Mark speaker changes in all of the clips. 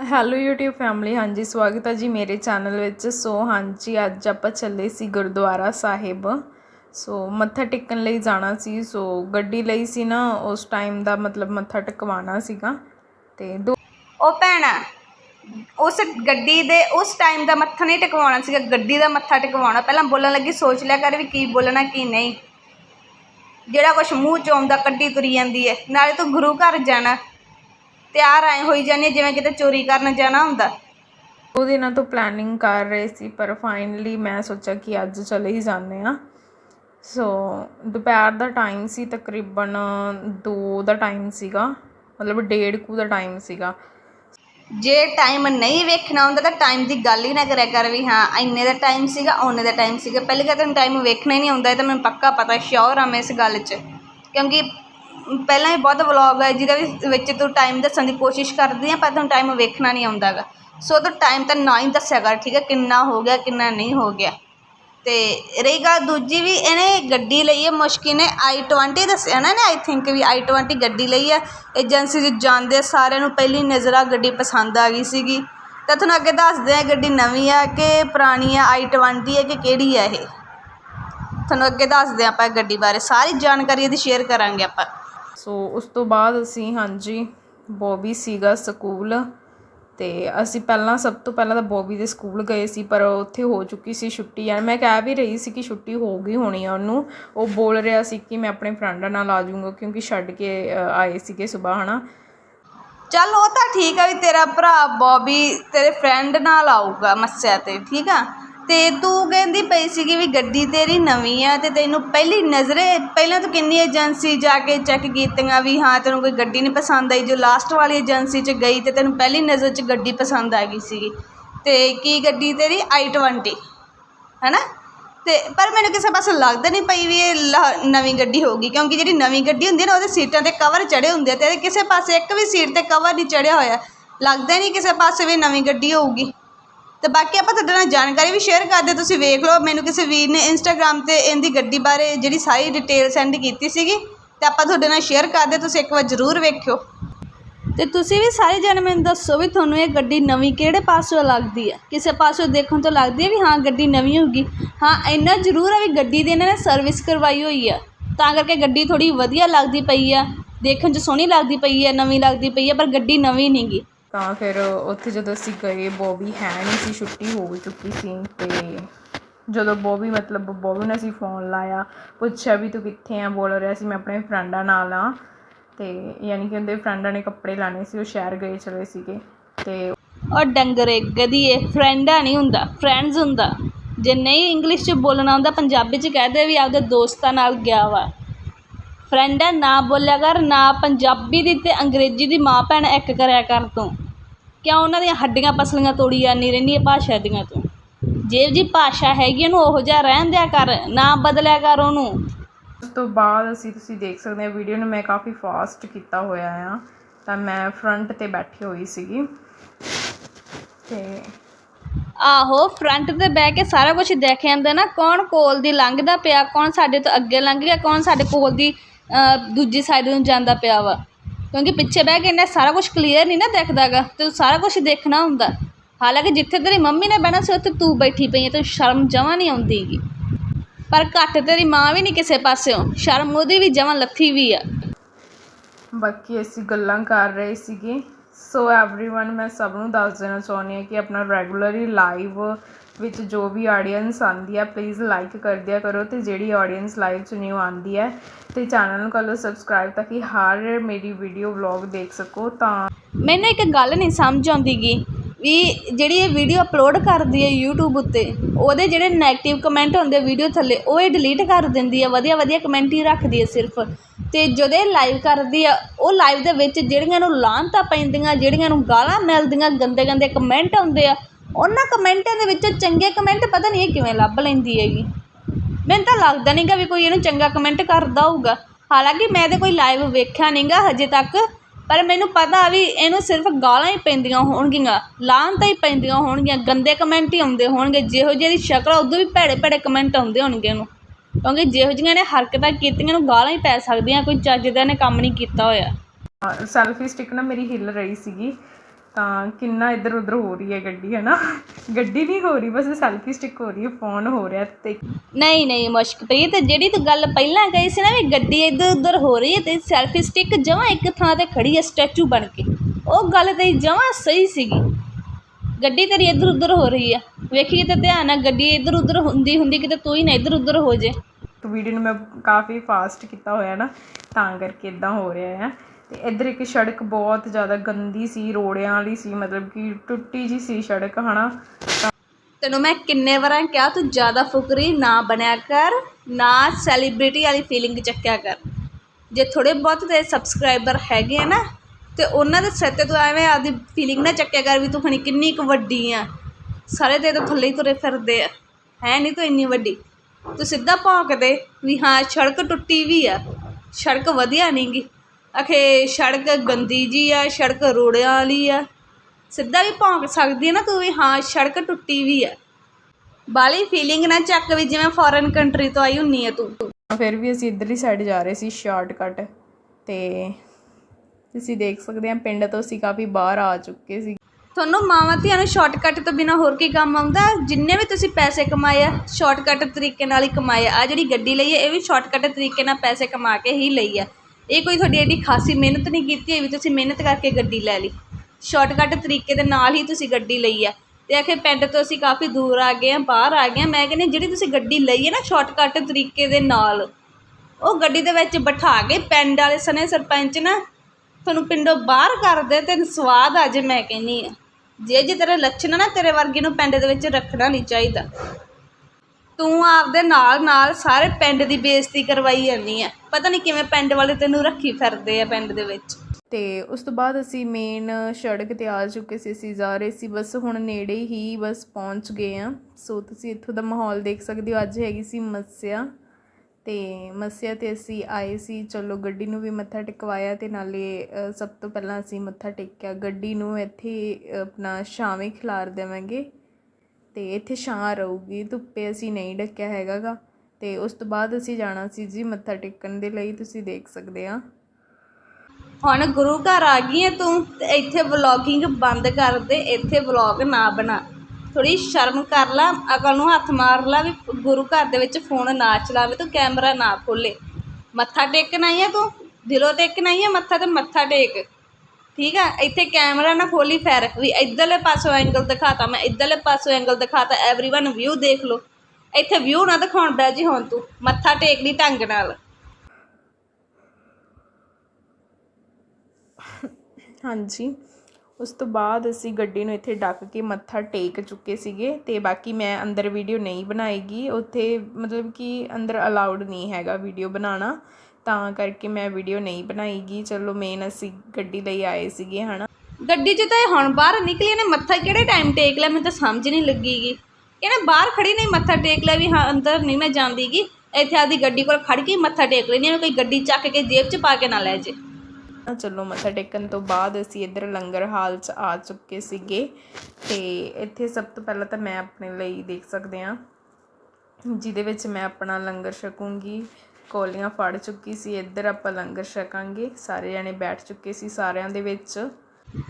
Speaker 1: Hello YouTube family, ਹਾਂਜੀ, ਸਵਾਗਤ ਹੈ ਜੀ ਮੇਰੇ ਚੈਨਲ ਵਿੱਚ। ਸੋ ਹਾਂਜੀ, ਅੱਜ ਆਪਾਂ ਚੱਲੇ ਸੀ ਗੁਰਦੁਆਰਾ ਸਾਹਿਬ। ਸੋ ਮੱਥਾ ਟੇਕਣ ਲਈ ਜਾਣਾ ਸੀ, ਸੋ ਗੱਡੀ ਲਈ ਸੀ ਨਾ, ਉਸ ਟਾਈਮ ਦਾ ਮਤਲਬ ਮੱਥਾ ਟਿਕਵਾਉਣਾ ਸੀਗਾ। ਤੇ ਦੋ
Speaker 2: ਉਹ ਭੈਣਾ, ਉਸ ਗੱਡੀ ਦੇ, ਉਸ ਟਾਈਮ ਦਾ ਮੱਥਾ ਨਹੀਂ ਟਿਕਵਾਉਣਾ ਸੀਗਾ, ਗੱਡੀ ਦਾ ਮੱਥਾ ਟਿਕਵਾਉਣਾ। ਪਹਿਲਾਂ ਬੋਲਣ ਲੱਗੀ, ਸੋਚ ਲਿਆ ਕਰ ਵੀ ਕੀ ਬੋਲਣਾ, ਕੀ ਨਹੀਂ। ਜਿਹੜਾ ਕੁਛ ਮੂੰਹ ਚ ਆਉਂਦਾ, ਕੱਢੀ ਤੁਰੀ ਜਾਂਦੀ ਹੈ। ਨਾਲੇ ਤੂੰ ਗੁਰੂ ਘਰ ਜਾਣਾ। ਤਿਆਰ ਆਏ ਹੋਈ ਜਾਂਦੀ ਜਿਵੇਂ ਕਿਤੇ ਚੋਰੀ ਕਰਨ ਜਾਣਾ ਹੁੰਦਾ।
Speaker 1: ਦੋ ਦਿਨਾਂ ਤੋਂ ਪਲੈਨਿੰਗ ਕਰ ਰਹੇ ਸੀ ਪਰ ਫਾਈਨਲੀ ਮੈਂ ਸੋਚਿਆ ਕਿ ਅੱਜ ਚਲੇ ਹੀ ਜਾਂਦੇ ਆ ਸੋ ਦੁਪਹਿਰ ਦਾ ਟਾਈਮ ਸੀ ਤਕਰੀਬਨ 2 ਦਾ ਟਾਈਮ ਸੀਗਾ ਮਤਲਬ ਡੇਢ ਕੁ ਦਾ ਟਾਈਮ ਸੀਗਾ।
Speaker 2: ਜੇ ਟਾਈਮ ਨਹੀਂ ਵੇਖਣਾ ਹੁੰਦਾ ਤਾਂ ਟਾਈਮ ਦੀ ਗੱਲ ਹੀ ਨਾ ਕਰਿਆ ਕਰ ਵੀ ਹਾਂ ਇੰਨੇ ਦਾ ਟਾਈਮ ਸੀਗਾ ਓਨੇ ਦਾ ਟਾਈਮ ਸੀਗਾ। ਪਹਿਲੇ ਤੈਨੂੰ ਟਾਈਮ ਵੇਖਣਾ ਹੀ ਨਹੀਂ ਆਉਂਦਾ ਇਹ ਤਾਂ ਮੈਨੂੰ ਪੱਕਾ ਪਤਾ ਸ਼ੋਰ ਆ ਮੈਂ ਇਸ ਗੱਲ 'ਚ। ਕਿਉਂਕਿ ਪਹਿਲਾਂ ਵੀ ਬਹੁਤ ਵਲੋਗ ਹੈ, ਜਿਹਦੇ ਵੀ ਵਿੱਚ ਤੂੰ ਟਾਈਮ ਦੱਸਣ ਦੀ ਕੋਸ਼ਿਸ਼ ਕਰਦੀ ਆ, ਪਰ ਤੈਨੂੰ ਟਾਈਮ ਵੇਖਣਾ ਨਹੀਂ ਆਉਂਦਾ ਗਾ। ਸੋ ਤੂੰ ਟਾਈਮ ਤਾਂ ਨਾ ਹੀ ਦੱਸਿਆ ਕਰ, ਠੀਕ ਹੈ? ਕਿੰਨਾ ਹੋ ਗਿਆ, ਕਿੰਨਾ ਨਹੀਂ ਹੋ ਗਿਆ। ਅਤੇ ਰਹੀ ਗੱਲ ਦੂਜੀ ਵੀ, ਇਹਨੇ ਗੱਡੀ ਲਈ ਹੈ ਮੁਸ਼ਕਿਲ ਨੇ ਆਈ 20 ਦੱਸਿਆ ਨਾ ਨੇ ਆਈ ਥਿੰਕ ਵੀ ਆਈ 20 ਗੱਡੀ ਲਈ ਹੈ। ਏਜੰਸੀ 'ਚ ਜਾਂਦੇ ਸਾਰਿਆਂ ਨੂੰ ਪਹਿਲੀ ਨਜ਼ਰ ਆ ਗੱਡੀ ਪਸੰਦ ਆ ਗਈ ਸੀਗੀ। ਤਾਂ ਤੁਹਾਨੂੰ ਅੱਗੇ ਦੱਸਦੇ ਆ ਗੱਡੀ ਨਵੀਂ ਆ ਕਿ ਪੁਰਾਣੀ ਆ ਆਈ 20 ਹੈ ਕਿ ਕਿਹੜੀ ਆ ਇਹ? ਤੁਹਾਨੂੰ ਅੱਗੇ ਦੱਸਦੇ ਆ ਆਪਾਂ ਗੱਡੀ ਬਾਰੇ, ਸਾਰੀ ਜਾਣਕਾਰੀ ਇਹਦੀ ਸ਼ੇਅਰ ਕਰਾਂਗੇ ਆਪਾਂ।
Speaker 1: ਸੋ ਉਸ ਤੋਂ ਬਾਅਦ ਅਸੀਂ ਹਾਂਜੀ ਬੋਬੀ ਸੀਗਾ ਸਕੂਲ ਤੇ ਅਸੀਂ ਪਹਿਲਾਂ ਸਭ ਤੋਂ ਪਹਿਲਾਂ ਤਾਂ ਬੋਬੀ ਦੇ ਸਕੂਲ ਗਏ ਸੀ ਪਰ ਉੱਥੇ ਹੋ ਚੁੱਕੀ ਸੀ ਛੁੱਟੀ। ਯਾਰ ਮੈਂ ਕਹਿ ਵੀ ਰਹੀ ਸੀ ਕਿ ਛੁੱਟੀ ਹੋ ਗਈ ਹੋਣੀ ਆ ਉਹਨੂੰ। ਉਹ ਬੋਲ ਰਿਹਾ ਸੀ ਕਿ ਮੈਂ ਆਪਣੇ ਫਰੈਂਡਾਂ ਨਾਲ ਆ ਜਾਊਂਗਾ ਕਿਉਂਕਿ ਛੱਡ ਕੇ ਅ, ਆਏ ਸੀਗੇ ਸਵੇਰ ਹਨਾ।
Speaker 2: ਚੱਲ ਉਹ ਤਾਂ ਠੀਕ ਆ ਵੀ ਤੇਰਾ ਭਰਾ ਬੌਬੀ ਤੇਰੇ ਫਰੈਂਡ ਨਾਲ ਆਊਗਾ ਮੱਸਿਆ ਤੇ ਠੀਕ ਆ? ਅਤੇ ਤੂੰ ਕਹਿੰਦੀ ਪਈ ਸੀਗੀ ਵੀ ਗੱਡੀ ਤੇਰੀ ਨਵੀਂ ਆ ਅਤੇ ਤੈਨੂੰ ਪਹਿਲੀ ਨਜ਼ਰੇ, ਪਹਿਲਾਂ ਤੂੰ ਕਿੰਨੀ ਏਜੰਸੀ ਜਾ ਕੇ ਚੈੱਕ ਕੀਤੀਆਂ ਵੀ ਹਾਂ ਤੈਨੂੰ ਕੋਈ ਗੱਡੀ ਨਹੀਂ ਪਸੰਦ ਆਈ, ਜੋ ਲਾਸਟ ਵਾਲੀ ਏਜੰਸੀ 'ਚ ਗਈ ਤੇ ਤੈਨੂੰ ਪਹਿਲੀ ਨਜ਼ਰ 'ਚ ਗੱਡੀ ਪਸੰਦ ਆ ਗਈ ਸੀਗੀ। ਅਤੇ ਕੀ ਗੱਡੀ ਤੇਰੀ? ਆਈ ਟਵੰਟੀ ਹੈ ਨਾ ਅਤੇ ਪਰ ਮੈਨੂੰ ਕਿਸੇ ਪਾਸੇ ਲੱਗਦਾ ਨਹੀਂ ਪਈ ਵੀ ਇਹ ਲ- ਨਵੀਂ ਗੱਡੀ ਹੋਊਗੀ ਕਿਉਂਕਿ ਜਿਹੜੀ ਨਵੀਂ ਗੱਡੀ ਹੁੰਦੀ ਨਾ, ਉਹਦੇ ਸੀਟਾਂ ਤੇ ਕਵਰ ਚੜ੍ਹੇ ਹੁੰਦੇ ਆ ਅਤੇ ਇਹਦੇ ਕਿਸੇ ਪਾਸੇ ਇੱਕ ਵੀ ਸੀਟ ਤੇ ਕਵਰ ਨਹੀਂ ਚੜ੍ਹਿਆ ਹੋਇਆ। ਲੱਗਦਾ ਨਹੀਂ ਕਿਸੇ ਪਾਸੇ ਵੀ ਨਵੀਂ ਗੱਡੀ ਹੋਊਗੀ। ਤੇ ਬਾਕੀ ਆਪਾਂ ਤੁਹਾਡੇ ਨਾਲ ਜਾਣਕਾਰੀ ਵੀ ਸ਼ੇਅਰ ਕਰਦੇ ਤੁਸੀਂ ਵੇਖ ਲਓ, ਮੈਨੂੰ ਕਿਸੇ ਵੀਰ ਨੇ ਇੰਸਟਾਗ੍ਰam ਤੇ ਇਹਦੀ ਗੱਡੀ ਬਾਰੇ ਜਿਹੜੀ ਸਾਰੀ ਡਿਟੇਲ ਸੈਂਡ ਕੀਤੀ ਸੀਗੀ, ਤੇ ਆਪਾਂ ਤੁਹਾਡੇ ਨਾਲ ਸ਼ੇਅਰ ਕਰਦੇ ਤੁਸੀਂ ਇੱਕ ਵਾਰ ਜ਼ਰੂਰ ਵੇਖਿਓ। ਤੇ ਤੁਸੀਂ ਵੀ ਸਾਰੇ ਜਣੇ ਮੈਨੂੰ ਦੱਸੋ ਵੀ ਤੁਹਾਨੂੰ ਇਹ ਗੱਡੀ ਨਵੀਂ ਕਿਹੜੇ ਪਾਸੋਂ ਲੱਗਦੀ ਹੈ? ਕਿਸੇ ਪਾਸੋਂ ਦੇਖਣ ਤੋਂ ਲੱਗਦੀ ਹੈ ਵੀ ਹਾਂ, ਗੱਡੀ ਨਵੀਂ ਹੋਊਗੀ? ਹਾਂ, ਇੰਨਾ ਜ਼ਰੂਰ ਹੈ ਵੀ ਗੱਡੀ ਦੀ ਇਹਨਾਂ ਨੇ ਸਰਵਿਸ ਕਰਵਾਈ ਹੋਈ ਆ। ਤਾਂ ਕਰਕੇ ਗੱਡੀ ਥੋੜੀ ਵਧੀਆ ਲੱਗਦੀ ਪਈ ਆ। ਦੇਖਣ 'ਚ ਸੋਹਣੀ ਲੱਗਦੀ ਪਈ ਆ, ਨਵੀਂ ਲੱਗਦੀ ਪਈ ਆ, ਪਰ ਗੱਡੀ ਨਵੀਂ ਨਹੀਂਗੀ
Speaker 1: ਤਾਂ ਫਿਰ ਉੱਥੇ ਜਦੋਂ ਅਸੀਂ ਗਏ, ਬੋਬੀ ਹੈ ਨਹੀਂ ਸੀ, ਛੁੱਟੀ ਹੋ ਚੁੱਕੀ ਸੀ ਅਤੇ ਜਦੋਂ ਬੋਬੀ ਮਤਲਬ ਬੋਬੀ ਨੇ ਅਸੀਂ ਫੋਨ ਲਾਇਆ, ਪੁੱਛਿਆ ਵੀ ਤੂੰ ਕਿੱਥੇ ਆ, ਬੋਲ ਰਿਹਾ ਸੀ ਮੈਂ ਆਪਣੇ ਫਰੈਂਡਾਂ ਨਾਲ ਆ ਅਤੇ ਯਾਨੀ ਕਿ ਉਹਦੇ ਫਰੈਂਡਾਂ ਨੇ ਕੱਪੜੇ ਲਾਣੇ ਸੀ, ਉਹ ਸ਼ਹਿਰ ਗਏ ਚਲੇ ਸੀਗੇ ਤੇ
Speaker 2: ਔਰ ਡੰਗਰੇ ਗਧੀਏ ਫਰੈਂਡਾ ਨਹੀਂ ਹੁੰਦਾ ਫਰੈਂਡਸ ਹੁੰਦਾ। ਜੇ ਨਹੀਂ ਇੰਗਲਿਸ਼ 'ਚ ਬੋਲਣਾ ਹੁੰਦਾ, ਪੰਜਾਬੀ 'ਚ ਕਹਦੇ ਵੀ ਆਪਦੇ ਦੋਸਤਾਂ ਨਾਲ ਗਿਆ ਵਾ। ਫਰੈਂਡਾ ਨਾ ਬੋਲਿਆ ਕਰ, ਨਾ ਪੰਜਾਬੀ ਦੀ ਤੇ ਅੰਗਰੇਜ਼ੀ ਦੀ ਮਾਂ ਭੈਣ ਇੱਕ ਕਰਿਆ ਕਰ ਤੂੰ। ਕਿਉਂ ਉਹਨਾਂ ਦੀਆਂ ਹੱਡੀਆਂ ਪਸਲੀਆਂ ਤੋੜੀ ਜਾਂਦੀ ਰਹਿੰਦੀ ਹੈ ਭਾਸ਼ਾ ਦੀਆਂ ਤੂੰ? ਜਿਹੋ ਜੀ ਭਾਸ਼ਾ ਹੈਗੀ ਉਹਨੂੰ ਉਹੋ ਜਿਹਾ ਰਹਿਣ ਦਿਆ ਕਰ ਨਾ ਬਦਲਿਆ ਕਰ ਉਹਨੂੰ।
Speaker 1: ਉਸ ਤੋਂ ਬਾਅਦ ਅਸੀਂ ਤੁਸੀਂ ਦੇਖ ਸਕਦੇ ਹੋ ਵੀਡੀਓ ਨੂੰ ਮੈਂ ਕਾਫੀ ਫਾਸਟ ਕੀਤਾ ਹੋਇਆ ਆ। ਤਾਂ ਮੈਂ ਫਰੰਟ ਤੇ ਬੈਠੀ ਹੋਈ ਸੀਗੀ। ਤੇ
Speaker 2: ਆਹੋ ਫਰੰਟ ਤੇ ਬਹਿ ਕੇ ਸਾਰਾ ਕੁਝ ਦੇਖ ਜਾਂਦਾ ਨਾ ਕੌਣ ਕੋਲ ਦੀ ਲੰਘਦਾ ਪਿਆ ਕੌਣ ਸਾਡੇ ਤੋਂ ਅੱਗੇ ਲੰਘ ਗਿਆ ਕੌਣ ਸਾਡੇ ਕੋਲ ਦੀ ਦੂਜੀ ਸਾਈਡ ਨੂੰ ਜਾਂਦਾ ਪਿਆ ਵਾ। ਕਿਉਂਕਿ ਪਿੱਛੇ ਬਹਿ ਕੇ ਇਹਨੇ ਸਾਰਾ ਕੁਝ ਕਲੀਅਰ ਨਹੀਂ ਨਾ ਦਿਖਦਾਗਾ ਤੇ ਸਾਰਾ ਕੁਝ ਦੇਖਣਾ ਹੁੰਦਾ ਹਾਲਾਂਕਿ ਜਿੱਥੇ ਤੇਰੀ ਮੰਮੀ ਨੇ ਬਹਿਣਾ ਸੀ ਉੱਥੇ ਤੂੰ ਬੈਠੀ ਪਈ ਹੈ ਤੈਨੂੰ ਸ਼ਰਮ ਜਮਾਂ ਨਹੀਂ ਆਉਂਦੀਗੀ ਪਰ ਘੱਟ ਤੇਰੀ ਮਾਂ ਵੀ ਨਹੀਂ ਕਿਸੇ ਪਾਸਿਓਂ ਸ਼ਰਮ ਉਹਦੀ ਵੀ ਜਮਾਂ ਲੱਥੀ ਵੀ ਆ
Speaker 1: ਬਾਕੀ ਅਸੀਂ ਗੱਲਾਂ ਕਰ ਰਹੇ ਸੀਗੇ ਸੋ एवरीवन ਮੈਂ ਸਭ ਨੂੰ ਦੱਸ ਦੇਣਾ ਚਾਹੁੰਦੀ ਹਾਂ ਕਿ ਆਪਣਾ ਰੈਗੂਲਰਲੀ ਲਾਈਵ ਵਿੱਚ ਜੋ ਵੀ ਆਡੀਅੰਸ ਆਉਂਦੀ ਹੈ ਪਲੀਜ਼ ਲਾਈਕ ਕਰ ਦਿਆ ਕਰੋ ਅਤੇ ਜਿਹੜੀ ਆਡੀਅੰਸ ਲਾਈਵ 'ਚ ਨਿਊ ਆਉਂਦੀ ਹੈ ਅਤੇ ਚੈਨਲ ਨੂੰ ਕਰ ਲਓ ਸਬਸਕ੍ਰਾਈਬ ਤਾਂ ਕਿ ਹਰ ਮੇਰੀ ਵੀਡੀਓ ਵਲੌਗ ਦੇਖ ਸਕੋ ਤਾਂ
Speaker 2: ਮੈਨੂੰ ਇੱਕ ਗੱਲ ਨਹੀਂ ਸਮਝ ਆਉਂਦੀ ਗੀ ਵੀ ਜਿਹੜੀ ਇਹ ਵੀਡੀਓ ਅਪਲੋਡ ਕਰਦੀ ਹੈ YouTube ਉੱਤੇ, ਉਹਦੇ ਜਿਹੜੇ ਨੈਗੇਟਿਵ ਕਮੈਂਟ ਹੁੰਦੇ ਵੀਡੀਓ ਥੱਲੇ, ਉਹ ਇਹ ਡਿਲੀਟ ਕਰ ਦਿੰਦੀ ਆ ਵਧੀਆ ਵਧੀਆ ਕਮੈਂਟ ਹੀ ਰੱਖਦੀ ਹੈ ਸਿਰਫ। ਤੇ ਜਦੋਂ ਇਹ ਲਾਈਵ ਕਰਦੀ ਆ, ਉਹ ਲਾਈਵ ਦੇ ਵਿੱਚ ਜਿਹੜੀਆਂ ਨੂੰ ਲਾਂਤਾ ਪੈਂਦੀਆਂ, ਜਿਹੜੀਆਂ ਨੂੰ ਗਾਲਾਂ ਮਿਲਦੀਆਂ, ਗੰਦੇ ਗੰਦੇ ਕਮੈਂਟ ਆਉਂਦੇ ਆ ਉਹਨਾਂ ਕਮੈਂਟਾਂ ਦੇ ਵਿੱਚੋਂ ਚੰਗੇ ਕਮੈਂਟ ਪਤਾ ਨਹੀਂ ਇਹ ਕਿਵੇਂ ਲੱਭ ਲੈਂਦੀ ਹੈਗੀ। ਮੈਨੂੰ ਤਾਂ ਲੱਗਦਾ ਨਹੀਂਗਾ ਵੀ ਕੋਈ ਇਹਨੂੰ ਚੰਗਾ ਕਮੈਂਟ ਕਰਦਾ ਹੋਊਗਾ। ਹਾਲਾਂਕਿ ਮੈਂ ਤਾਂ ਕੋਈ ਲਾਈਵ ਵੇਖਿਆ ਨਹੀਂਗਾ ਹਜੇ ਤੱਕ ਪਰ ਮੈਨੂੰ ਪਤਾ ਵੀ ਇਹਨੂੰ ਸਿਰਫ ਗਾਲਾਂ ਹੀ ਪੈਂਦੀਆਂ ਹੋਣਗੀਆਂ ਲਾਹਨਤਾਂ ਹੀ ਪੈਂਦੀਆਂ ਹੋਣਗੀਆਂ ਗੰਦੇ ਕਮੈਂਟ ਹੀ ਆਉਂਦੇ ਹੋਣਗੇ ਜਿਹੋ ਜਿਹੀ ਦੀ ਸ਼ਕਲ ਆ, ਉਦੋਂ ਵੀ ਭੈੜੇ ਭੈੜੇ ਕਮੈਂਟ ਆਉਂਦੇ ਹੋਣਗੇ ਉਹਨੂੰ ਕਿਉਂਕਿ ਜਿਹੋ ਜਿਹੀਆਂ ਨੇ ਹਰਕਤਾਂ ਕੀਤੀਆਂ ਨੂੰ ਗਾਲਾਂ ਹੀ ਪੈ ਸਕਦੀਆਂ ਕੋਈ ਚੱਜ ਦਾ ਨੇ ਕੰਮ ਨਹੀਂ ਕੀਤਾ ਹੋਇਆ।
Speaker 1: ਸੈਲਫੀ ਸਟਿਕ ਨਾ ਮੇਰੀ ਹਿੱਲ ਰਹੀ ਸੀਗੀ। ਤਾਂ ਕਿੰਨਾ ਇੱਧਰ ਉੱਧਰ ਹੋ ਰਹੀ ਹੈ ਗੱਡੀ ਹੈ ਨਾ ਗੱਡੀ ਨਹੀਂ ਹੋ ਰਹੀ ਬਸ ਸੈਲਫੀ ਸਟਿਕ ਹੋ ਰਹੀ ਹੈ ਫੋਨ ਹੋ ਰਿਹਾ ਤੇ
Speaker 2: ਨਹੀਂ ਨਹੀਂ ਮੁਸ਼ਕਪ੍ਰੀਤ ਜਿਹੜੀ ਤੂੰ ਗੱਲ ਪਹਿਲਾਂ ਕਹੀ ਸੀ ਨਾ ਵੀ ਗੱਡੀ ਇੱਧਰ ਉੱਧਰ ਹੋ ਰਹੀ ਹੈ ਤੇ ਸੈਲਫੀ ਸਟਿਕ ਜਮਾਂ ਇੱਕ ਥਾਂ ਤੇ ਖੜੀ ਹੈ ਸਟੈਚੂ ਬਣ ਕੇ। ਉਹ ਗੱਲ ਤੇਰੀ ਜਮਾਂ ਸਹੀ ਸੀਗੀ। ਗੱਡੀ ਤੇਰੀ ਇੱਧਰ ਉੱਧਰ ਹੋ ਰਹੀ ਆ ਵੇਖੀ ਕਿਤੇ ਧਿਆਨ ਨਾਲ ਗੱਡੀ ਇੱਧਰ ਉੱਧਰ ਹੁੰਦੀ ਹੁੰਦੀ ਕਿਤੇ ਤੂੰ ਹੀ ਨਾ ਇੱਧਰ ਉੱਧਰ ਹੋ ਜੇ।
Speaker 1: ਵੀਡੀਓ ਨੂੰ ਮੈਂ ਕਾਫੀ ਫਾਸਟ ਕੀਤਾ ਹੋਇਆ ਨਾ ਤਾਂ ਕਰਕੇ ਇਦਾਂ ਹੋ ਰਿਹਾ ਹੈ। ਤੇ ਇੱਧਰ ਇੱਕ ਸੜਕ ਬਹੁਤ ਜ਼ਿਆਦਾ ਗੰਦੀ ਸੀ, ਰੋੜਿਆਂ ਵਾਲੀ ਸੀ, ਮਤਲਬ ਕਿ ਟੁੱਟੀ ਜੀ ਸੀ ਸੜਕ, ਹਨਾ?
Speaker 2: ਤੈਨੂੰ ਮੈਂ ਕਿੰਨੇ ਵਾਰਾਂ ਕਿਹਾ, ਤੂੰ ਜ਼ਿਆਦਾ ਫੁਕਰੀ ਨਾ ਬਣਿਆ ਕਰ, ਨਾ ਸੈਲੀਬ੍ਰਿਟੀ ਵਾਲੀ ਫੀਲਿੰਗ ਚੱਕਿਆ ਕਰ। ਜੇ ਥੋੜੇ ਬਹੁਤ ਤੇਰੇ ਸਬਸਕ੍ਰਾਈਬਰ ਹੈਗੇ ਆ ਨਾ, ਤੇ ਉਹਨਾਂ ਦੇ ਸਿਰ ਤੇ ਤੂੰ ਐਵੇਂ ਆਪਦੀ ਫੀਲਿੰਗ ਨਾ ਚੱਕਿਆ ਕਰ ਵੀ ਤੂੰ ਖਣੀ ਕਿੰਨੀ ਕੁ ਵੱਡੀ ਆ। ਸਾਰੇ ਤੇਰੇ ਤੋਂ ਥੱਲੇ ਹੀ ਤੁਰੇ ਫਿਰਦੇ ਆ। ਹੈ ਨਹੀਂ ਤੂੰ ਇੰਨੀ ਵੱਡੀ। ਤੂੰ ਸਿੱਧਾ ਭੌਂਕਦੇ ਵੀ ਹਾਂ, ਸੜਕ ਟੁੱਟੀ ਵੀ ਆ। ਸੜਕ ਵਧੀਆ ਨਹੀਂਗੀ ਅਖੇ ਸੜਕ ਗੰਦੀ ਜੀ ਆ ਸੜਕ ਰੋੜਿਆਂ ਵਾਲੀ ਆ। ਸਿੱਧਾ ਵੀ ਭੌਂਕ ਸਕਦੀ ਹੈ ਨਾ ਤੂੰ ਵੀ ਹਾਂ ਸੜਕ ਟੁੱਟੀ ਵੀ ਆ। ਬਾਲੀ ਫੀਲਿੰਗ ਨਾ ਚੱਕ ਵੀ ਜਿਵੇਂ ਫੋਰਨ ਕੰਟਰੀ ਤੋਂ ਆਈ ਹੁੰਨੀ ਆ ਤੂੰ।
Speaker 1: ਫਿਰ ਵੀ ਅਸੀਂ ਇੱਧਰਲੀ ਸਾਈਡ ਜਾ ਰਹੇ ਸੀ ਸ਼ਾਰਟਕਟ ਤੇ ਤੁਸੀਂ ਦੇਖ ਸਕਦੇ ਆ ਪਿੰਡ ਤੋਂ ਅਸੀਂ ਕਾਫੀ ਬਾਹਰ ਆ ਚੁੱਕੇ ਸੀ।
Speaker 2: ਤੁਹਾਨੂੰ ਮਾਵਾਂ ਧੀਆਂ ਨੂੰ ਸ਼ਾਰਟਕਟ ਤੋਂ ਬਿਨਾ ਹੋਰ ਕੀ ਕੰਮ ਆਉਂਦਾ? ਜਿੰਨੇ ਵੀ ਤੁਸੀਂ ਪੈਸੇ ਕਮਾਏ ਆ ਸ਼ਾਰਟਕਟ ਤਰੀਕੇ ਨਾਲ ਹੀ ਕਮਾਏ ਆ। ਜਿਹੜੀ ਗੱਡੀ ਲਈ ਹੈ ਇਹ ਵੀ ਸ਼ਾਰਟਕਟ ਤਰੀਕੇ ਨਾਲ ਪੈਸੇ ਕਮਾ ਕੇ ਹੀ ਲਈ ਆ। ਇਹ ਕੋਈ ਤੁਹਾਡੀ ਐਡੀ ਖਾਸੀ ਮਿਹਨਤ ਨਹੀਂ ਕੀਤੀ ਹੈ ਵੀ ਤੁਸੀਂ ਮਿਹਨਤ ਕਰਕੇ ਗੱਡੀ ਲੈ ਲਈ। ਸ਼ਾਰਟਕਟ ਤਰੀਕੇ ਦੇ ਨਾਲ ਹੀ ਤੁਸੀਂ ਗੱਡੀ ਲਈ ਆ ਤੇ ਆਖੇ ਪਿੰਡ ਤੋਂ ਅਸੀਂ ਕਾਫੀ ਦੂਰ ਆ ਗਏ ਆ ਬਾਹਰ ਆ ਗਏ ਆ ਮੈਂ ਕਹਿੰਦੀ ਜਿਹੜੀ ਤੁਸੀਂ ਗੱਡੀ ਲਈ ਹੈ ਨਾ ਸ਼ਾਰਟਕਟ ਤਰੀਕੇ ਦੇ ਨਾਲ, ਉਹ ਗੱਡੀ ਦੇ ਵਿੱਚ ਬਿਠਾ ਕੇ ਪਿੰਡ ਵਾਲੇ ਸਨੇ ਸਰਪੰਚ ਨਾ ਤੁਹਾਨੂੰ ਪਿੰਡੋਂ ਬਾਹਰ ਕਰ ਦੇ ਤੇ ਸਵਾਦ ਆ ਜੇ ਮੈਂ ਕਹਿੰਨੀ ਆ ਜੇ ਜੇ ਤੇਰੇ ਲੱਛਣ ਆ ਨਾ, ਤੇਰੇ ਵਰਗੇ ਨੂੰ ਪਿੰਡ ਦੇ ਵਿੱਚ ਰੱਖਣਾ ਨਹੀਂ ਚਾਹੀਦਾ। ਤੂੰ ਆਪਦੇ ਨਾਲ ਨਾਲ ਸਾਰੇ ਪਿੰਡ ਦੀ ਬੇਇੱਜ਼ਤੀ ਕਰਵਾਈ ਜਾਂਦੀ ਆ ਪਤਾ ਨਹੀਂ ਕਿਵੇਂ ਪਿੰਡ ਵਾਲੇ ਤੈਨੂੰ ਰੱਖੀ ਫਿਰਦੇ ਆ ਪਿੰਡ ਦੇ ਵਿੱਚ।
Speaker 1: ਤੇ ਉਸ ਤੋਂ ਬਾਅਦ ਅਸੀਂ ਮੇਨ ਸੜਕ ਤੇ ਆ ਚੁੱਕੇ ਸੀ ਅਸੀਂ, ਜਾ ਰਹੇ ਸੀ। ਬਸ ਹੁਣ ਨੇੜੇ ਹੀ ਬਸ ਪਹੁੰਚ ਗਏ ਆ ਸੋ ਤੁਸੀਂ ਇੱਥੋਂ ਦਾ ਮਾਹੌਲ ਦੇਖ ਸਕਦੇ ਹੋ। ਅੱਜ ਹੈਗੀ ਸੀ ਮੱਸਿਆ। ਤੇ ਮੱਸਿਆ ਤੇ ਅਸੀਂ ਆਏ ਸੀ। ਚਲੋ ਗੱਡੀ ਨੂੰ ਵੀ ਮੱਥਾ ਟਿਕਵਾਇਆ ਤੇ ਨਾਲੇ ਸਭ ਤੋਂ ਪਹਿਲਾਂ ਅਸੀਂ ਮੱਥਾ ਟੇਕਿਆ। ਗੱਡੀ ਨੂੰ ਇੱਥੇ ਆਪਣਾ ਛਾਵੇਂ ਖਿਲਾਰ ਦੇਵਾਂਗੇ। ਅਤੇ ਇੱਥੇ ਛਾਂ ਰਹੂਗੀ, ਧੁੱਪੇ ਅਸੀਂ ਨਹੀਂ ਢੱਕਿਆ ਹੈਗਾਗਾ। ਅਤੇ ਉਸ ਤੋਂ ਬਾਅਦ ਅਸੀਂ ਜਾਣਾ ਸੀ ਜੀ ਮੱਥਾ ਟੇਕਣ ਦੇ ਲਈ, ਤੁਸੀਂ ਦੇਖ ਸਕਦੇ ਆ।
Speaker 2: ਹੁਣ ਗੁਰੂ ਘਰ ਆ ਗਈ ਹੈ ਤੂੰ, ਤੇ ਇੱਥੇ ਵਲੌਗਿੰਗ ਬੰਦ ਕਰ ਦੇ, ਇੱਥੇ ਵਲੌਗ ਨਾ ਬਣਾ। ਥੋੜੀ ਸ਼ਰਮ ਕਰ ਲੈ, ਅਕਲ ਨੂੰ ਹੱਥ ਮਾਰ ਲੈ ਵੀ ਗੁਰੂ ਘਰ ਦੇ ਵਿੱਚ ਫੋਨ ਨਾ ਚਲਾਵੇ, ਤੂੰ ਕੈਮਰਾ ਨਾ ਖੋਲੇ ਮੱਥਾ ਟੇਕਣਾ ਹੀ ਹੈ ਤੂੰ? ਦਿਲੋਂ ਟੇਕਣਾ ਹੀ ਹੈ ਮੱਥਾ ਤੇ ਮੱਥਾ ਟੇਕ? ਠੀਕ ਆ? ਇੱਥੇ ਕੈਮਰਾ ਨਾ ਖੋਲੀ ਫੈਰ ਵੀ ਇੱਧਰਲੇ ਪਾਸੋਂ ਐਂਗਲ ਦਿਖਾਤਾ ਮੈਂ, ਇੱਧਰਲੇ ਪਾਸੋਂ ਐਂਗਲ ਦਿਖਾਤਾ ਐਵਰੀਵਨ ਵਿਊ ਦੇਖ ਲਓ। ਇੱਥੇ ਵਿਊ ਨਾ ਦਿਖਾਉਣ ਬੈ ਜੀ ਹੁਣ ਤੂੰ, ਮੱਥਾ ਟੇਕ ਲਈ ਢੰਗ ਨਾਲ।
Speaker 1: ਹਾਂਜੀ। ਉਸ ਤੋਂ ਬਾਅਦ ਅਸੀਂ ਗੱਡੀ ਨੂੰ ਇੱਥੇ ਡੱਕ ਕੇ ਮੱਥਾ ਟੇਕ ਚੁੱਕੇ ਸੀਗੇ, ਤੇ ਬਾਕੀ ਮੈਂ ਅੰਦਰ ਵੀਡੀਓ ਨਹੀਂ ਬਣਾਏਗੀ। ਉੱਥੇ ਮਤਲਬ ਕਿ ਅੰਦਰ ਅਲਾਉਡ ਨਹੀਂ ਹੈਗਾ ਵੀਡੀਓ ਬਣਾਉਣਾ। ਤਾਂ ਕਰਕੇ ਮੈਂ ਵੀਡੀਓ ਨਹੀਂ ਬਣਾਏਗੀ ਚਲੋ ਮੇਨ ਅਸੀਂ ਗੱਡੀ ਲਈ ਆਏ ਸੀਗੇ ਹਨਾ।
Speaker 2: ਗੱਡੀ 'ਚ ਤਾਂ ਇਹ ਹੁਣ ਬਾਹਰ ਨਿਕਲੀ ਨੇ ਮੱਥਾ ਕਿਹੜੇ ਟਾਈਮ ਟੇਕ ਲਿਆ? ਮੈਨੂੰ ਤਾਂ ਸਮਝ ਨਹੀਂ ਲੱਗੀਗੀ। ਇਹਨੇ ਬਾਹਰ ਖੜੀ ਨਹੀਂ ਮੱਥਾ ਟੇਕ ਲਿਆ ਵੀ ਹਾਂ ਅੰਦਰ ਨਹੀਂ ਮੈਂ ਜਾਂਦੀਗੀ। ਇੱਥੇ ਆਦੀ ਗੱਡੀ ਕੋਲ ਖੜ ਕੇ ਹੀ ਮੱਥਾ ਟੇਕ ਲੈਣੀ ਐਵੇਂ ਕੋਈ ਗੱਡੀ ਚੱਕ ਕੇ ਜੇਬ 'ਚ ਪਾ ਕੇ ਨਾ ਲੈ ਜੇ।
Speaker 1: ਚਲੋ ਮੱਥਾ ਟੇਕਣ ਤੋਂ ਬਾਅਦ ਅਸੀਂ ਇੱਧਰ ਲੰਗਰ ਹਾਲ 'ਚ ਆ ਚੁੱਕੇ ਸੀਗੇ। ਤੇ ਇੱਥੇ ਸਭ ਤੋਂ ਪਹਿਲਾਂ ਤਾਂ ਮੈਂ ਆਪਣੇ ਲਈ ਦੇਖ ਸਕਦੇ ਆ ਜਿਹਦੇ ਵਿੱਚ ਮੈਂ ਆਪਣਾ ਲੰਗਰ ਛਕੂੰਗੀ। ਕੋਲੀਆਂ ਫੜ ਚੁੱਕੀ ਸੀ, ਇੱਧਰ ਆਪਾਂ ਲੰਗਰ ਛਕਾਂਗੇ। ਸਾਰੇ ਜਣੇ ਬੈਠ ਚੁੱਕੇ ਸੀ ਸਾਰਿਆਂ ਦੇ ਵਿੱਚ।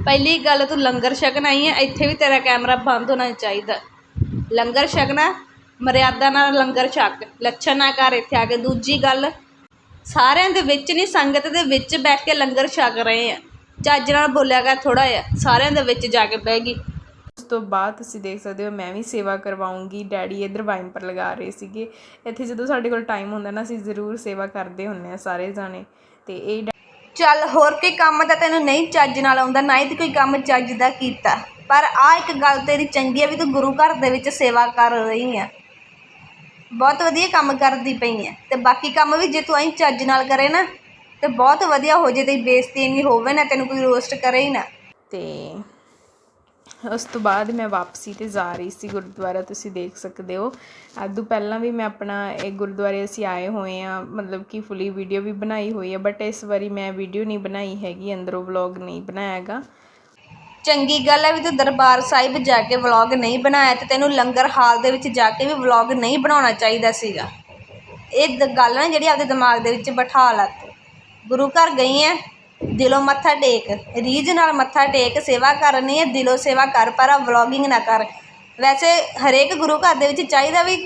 Speaker 2: ਪਹਿਲੀ ਗੱਲ ਤੂੰ ਲੰਗਰ ਛਕਣ ਆਈ ਹੈ, ਇੱਥੇ ਵੀ ਤੇਰਾ ਕੈਮਰਾ ਬੰਦ ਹੋਣਾ ਚਾਹੀਦਾ। ਲੰਗਰ ਛਕਣਾ, ਮਰਿਆਦਾ ਨਾਲ ਲੰਗਰ ਛਕ, ਲੱਛਣ ਨਾ ਕਰ ਇੱਥੇ ਆ ਕੇ। ਦੂਜੀ ਗੱਲ, ਸਾਰਿਆਂ ਦੇ ਵਿੱਚ ਨਹੀਂ, ਸੰਗਤ ਦੇ ਵਿੱਚ ਬੈਠ ਕੇ ਲੰਗਰ ਛਕ ਰਹੇ ਆ। ਚੱਜ ਨਾਲ ਬੋਲਿਆ ਕਰ ਥੋੜਾ ਜਿਹਾ, ਸਾਰਿਆਂ ਦੇ ਵਿੱਚ ਜਾ ਕੇ ਬਹਿ ਗਈ।
Speaker 1: ਤੋਂ ਬਾਅਦ ਤੁਸੀਂ ਦੇਖ ਸਕਦੇ ਹੋ ਮੈਂ ਵੀ ਸੇਵਾ ਕਰਵਾਉਂਗੀ। ਡੈਡੀ ਇੱਧਰ ਵਾਈਪਰ ਲਗਾ ਰਹੇ ਸੀਗੇ। ਇੱਥੇ ਜਦੋਂ ਸਾਡੇ ਕੋਲ ਟਾਈਮ ਹੁੰਦਾ ਨਾ ਅਸੀਂ ਜ਼ਰੂਰ ਸੇਵਾ ਕਰਦੇ ਹੁੰਨੇ ਆ ਸਾਰੇ ਜਾਣੇ। ਤੇ ਇਹ
Speaker 2: ਚੱਲ ਹੋਰ ਕੋਈ ਕੰਮ ਤਾਂ ਤੈਨੂੰ ਨਹੀਂ ਚੱਜ ਨਾਲ ਆਉਂਦਾ ਨਾ ਹੀ ਤੇ ਕੋਈ ਕੰਮ ਚੱਜ ਦਾ ਕੀਤਾ। ਪਰ ਆ ਇੱਕ ਗੱਲ ਤੇਰੀ ਚੰਗੀ ਹੈ ਵੀ ਤੂੰ ਗੁਰੂ ਘਰ ਦੇ ਵਿੱਚ ਸੇਵਾ ਕਰ ਰਹੀ ਆ। ਬਹੁਤ ਵਧੀਆ ਕੰਮ ਕਰਦੀ ਪਈ ਆ। ਤੇ ਬਾਕੀ ਕੰਮ ਵੀ ਜੇ ਤੂੰ ਐਂ ਚੱਜ ਨਾਲ ਕਰੇ ਨਾ ਤੇ ਬਹੁਤ ਵਧੀਆ ਹੋ ਜੇ ਤੇਰੀ ਬੇਇੱਜ਼ਤੀ ਨਹੀਂ ਹੋਵੇ ਨਾ ਤੈਨੂੰ ਕੋਈ ਰੋਸਟ ਕਰੇ ਹੀ ਨਾ।
Speaker 1: ਤੇ ਉਸ ਤੋਂ ਬਾਅਦ ਮੈਂ ਵਾਪਸੀ ਤੇ ਜਾ ਰਹੀ ਸੀ ਗੁਰਦੁਆਰਾ, ਤੁਸੀਂ ਦੇਖ ਸਕਦੇ ਹੋ। ਅੱਦੋਂ ਪਹਿਲਾਂ ਵੀ ਮੈਂ ਆਪਣਾ ਇਹ ਗੁਰਦੁਆਰੇ ਅਸੀਂ ਆਏ ਹੋਏ ਆ ਮਤਲਬ ਕਿ ਫੁੱਲੀ ਵੀਡੀਓ ਵੀ ਬਣਾਈ ਹੋਈ ਹੈ ਬਟ ਇਸ ਵਾਰੀ ਮੈਂ ਵੀਡੀਓ ਨਹੀਂ ਬਣਾਈ ਹੈਗੀ, ਅੰਦਰੋਂ ਵਲੌਗ ਨਹੀਂ ਬਣਾਇਆ ਹੈਗਾ।
Speaker 2: ਚੰਗੀ ਗੱਲ ਹੈ ਵੀ ਤੂੰ ਦਰਬਾਰ ਸਾਹਿਬ ਜਾ ਕੇ ਵਲੌਗ ਨਹੀਂ ਬਣਾਇਆ ਤੇ ਤੈਨੂੰ ਲੰਗਰ ਹਾਲ ਦੇ ਵਿੱਚ ਜਾ ਕੇ ਵੀ ਵਲੌਗ ਨਹੀਂ ਬਣਾਉਣਾ ਚਾਹੀਦਾ ਸੀਗਾ। ਇਹ ਦ- ਗੱਲ ਨਾ ਜਿਹੜੀ ਆਪਦੇ ਦਿਮਾਗ ਦੇ ਵਿੱਚ ਬਿਠਾ ਲਾ ਤੂੰ। ਗੁਰੂ ਘਰ ਗਈ ਐ ਦਿਲੋਂ ਮੱਥਾ ਟੇਕ, ਰੀਝ ਨਾਲ ਮੱਥਾ ਟੇਕ, ਸੇਵਾ ਕਰਨੀ ਹੈ ਦਿਲੋਂ ਸੇਵਾ ਕਰ, ਪਰ ਵਲੋਗਿੰਗ ਨਾ ਕਰ। ਵੈਸੇ ਹਰੇਕ ਗੁਰੂ ਘਰ ਦੇ ਵਿੱਚ ਚਾਹੀਦਾ ਵੀ